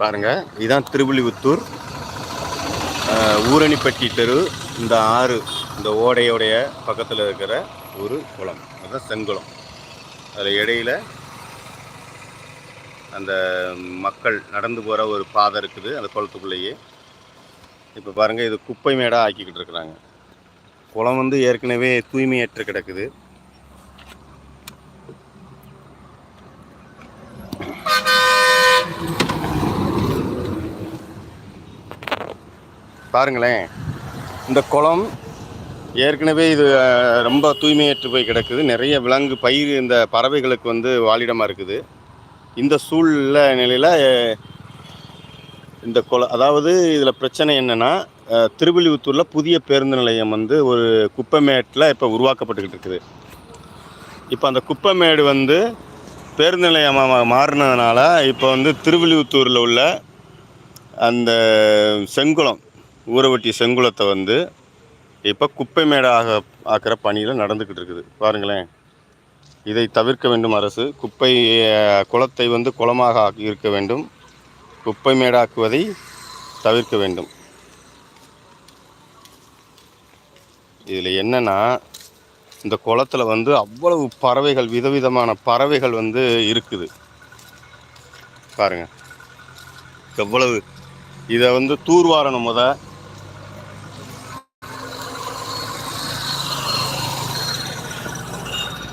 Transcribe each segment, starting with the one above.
பாருங்க இதுதான் திருவில்லிபுத்தூர் ஊரணிப்பட்டி தெரு இந்த ஆறு இந்த ஓடையோடைய பக்கத்தில் இருக்கிற ஒரு குளம். அதுதான் செங்குளம். அதில் இடையில அந்த மக்கள் நடந்து போகிற ஒரு பாதை இருக்குது அந்த குளத்துக்குள்ளேயே. இப்போ பாருங்கள் இது குப்பை மேடாக ஆக்கிக்கிட்டு இருக்கிறாங்க. குளம் வந்து ஏற்கனவே தூய்மையற்று கிடக்குது. பாருங்களேன். இந்த குளம் ஏற்கனவே இது ரொம்ப தூய்மையற்று போய் கிடக்குது. நிறைய விலங்கு பயிர் இந்த பறவைகளுக்கு வந்து வாழிடமாக இருக்குது. இந்த சூழ்நிலை நிலையில் இந்த குளம் அதாவது இதில் பிரச்சனை என்னென்னா திருவில்லிபுத்தூரில் புதிய பேருந்து நிலையம் வந்து ஒரு குப்பைமேட்டில் இப்போ உருவாக்கப்பட்டுக்கிட்டு இருக்குது. இப்போ அந்த குப்பைமேடு வந்து பேருந்து நிலையமாக மாறினதுனால இப்போ வந்து திருவில்லிபுத்தூரில் உள்ள அந்த செங்குளம் ஊரவட்டி செங்குளத்தை வந்து இப்போ குப்பை மேடாக ஆக்கிற பணியில் நடந்துக்கிட்டு இருக்குது. பாருங்களேன். இதை தவிர்க்க வேண்டும் அரசு. குப்பை குளத்தை வந்து குளமாக ஆக்கி இருக்க வேண்டும். குப்பை மேடாக்குவதை தவிர்க்க வேண்டும். இதில் என்னென்னா இந்த குளத்தில் வந்து அவ்வளவு பறவைகள் விதவிதமான பறவைகள் வந்து இருக்குது. பாருங்கள் எவ்வளவு. இதை வந்து தூர்வாரணும்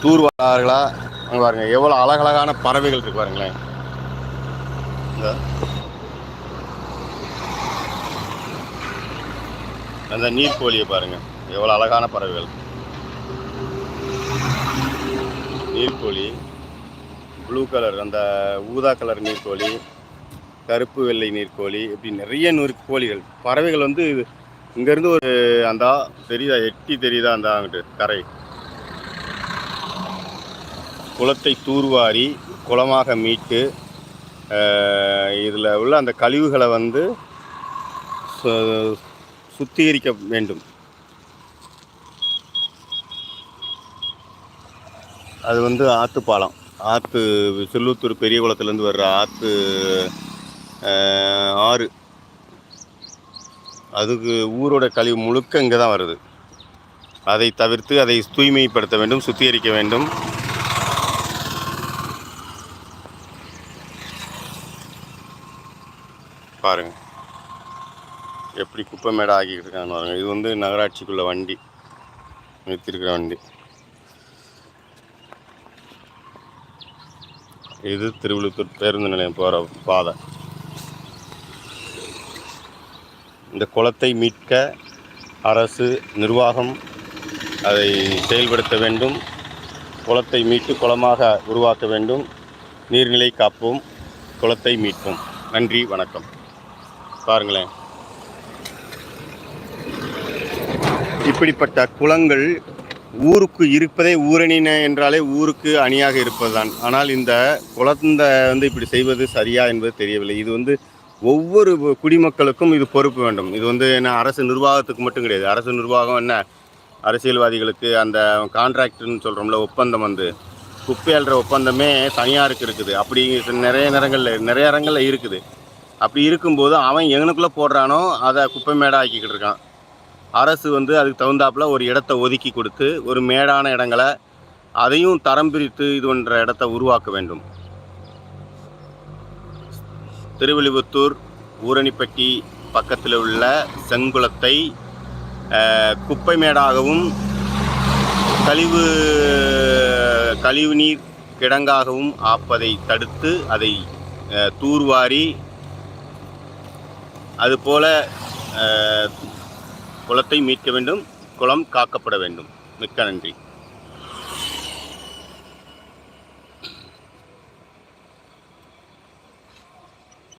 டூர் வரார்களா அங்கே பாருங்க எவ்வளோ அழகழகான பறவைகள் இருக்கு பாருங்களேன். இந்த. அந்த நீர்க்கோழியை பாருங்க எவ்வளோ அழகான பறவைகள். நீர்க்கோழி ப்ளூ கலர் அந்த ஊதா கலர் நீர்க்கோழி கருப்பு வெள்ளை நீர்க்கோழி இப்படி நிறைய நூறு கோழிகள் பறவைகள் வந்து இங்கேருந்து ஒரு அந்த தெரியுதா? எட்டி தெரியுதா? அந்த அங்கிட்டு கரை. குளத்தை தூர்வாரி குளமாக மீட்டு இதில் உள்ள அந்த கழிவுகளை வந்து சு- சுத்திகரிக்க வேண்டும். அது வந்து ஆற்றுப்பாலம் ஆற்று செல்லூத்தூர் பெரிய குளத்துலேருந்து வர்ற ஆற்று ஆறு. அதுக்கு ஊரோட கழிவு முழுக்க இங்கே தான் வருது. அதை தவிர்த்து அதை தூய்மைப்படுத்த வேண்டும் சுத்திகரிக்க வேண்டும். பாருங்கள் எப்படி குப்பை மேடை ஆக்கிக்கிட்டு இருக்காங்க பாருங்கள் இது வந்து நகராட்சிக்குள்ள வண்டி. நிறுத்திருக்கிற வண்டி. இது திருவிழுத்தூர் பேருந்து நிலையம் போகிற பாதை. இந்த குளத்தை மீட்க அரசு நிர்வாகம் அதை செயல்படுத்த வேண்டும். குளத்தை மீட்டு குளமாக உருவாக்க வேண்டும். நீர்நிலை காப்போம். குளத்தை மீட்போம். நன்றி. வணக்கம். பாருங்களேன். இப்படிப்பட்ட குளங்கள் ஊருக்கு இருப்பதே ஊரணின என்றாலே ஊருக்கு அணியாக இருப்பதுதான். ஆனால் இந்த குளத்தை வந்து இப்படி செய்வது சரியா என்பது தெரியவில்லை. இது வந்து ஒவ்வொரு குடிமக்களுக்கும் இது பொறுப்பு வேண்டும். இது வந்து என்ன அரசு நிர்வாகத்துக்கு மட்டும் கிடையாது. அரசு நிர்வாகம் என்ன அரசியல்வாதிகளுக்கு அந்த கான்ட்ராக்ட்னு சொல்கிறோம்ல ஒப்பந்தம் வந்து குப்பை ஒப்பந்தமே தனியாருக்கு இருக்குது. அப்படி நிறைய நேரங்களில் நிறைய இடங்களில் இருக்குது. அப்படி இருக்கும்போது அவன் எங்கனுக்குள்ளே போடுறானோ அதை குப்பை மேடாக ஆக்கிக்கிட்டு இருக்கான். அரசு வந்து அதுக்கு தகுந்தாப்புல ஒரு இடத்த ஒதுக்கி கொடுத்து ஒரு மேடான இடங்களை அதையும் தரம் பிரித்து இது பண்ணுற இடத்த உருவாக்க வேண்டும். திருவில்லிபுத்தூர் ஊரணிப்பட்டி பக்கத்தில் உள்ள செங்குளத்தை குப்பை மேடாகவும் கழிவு கழிவு நீர் கிடங்காகவும் ஆப்பதை தடுத்து அதை தூர்வாரி அதுபோல குளத்தை மீட்க வேண்டும் குளம் காக்கப்பட வேண்டும். மிக்க நன்றி.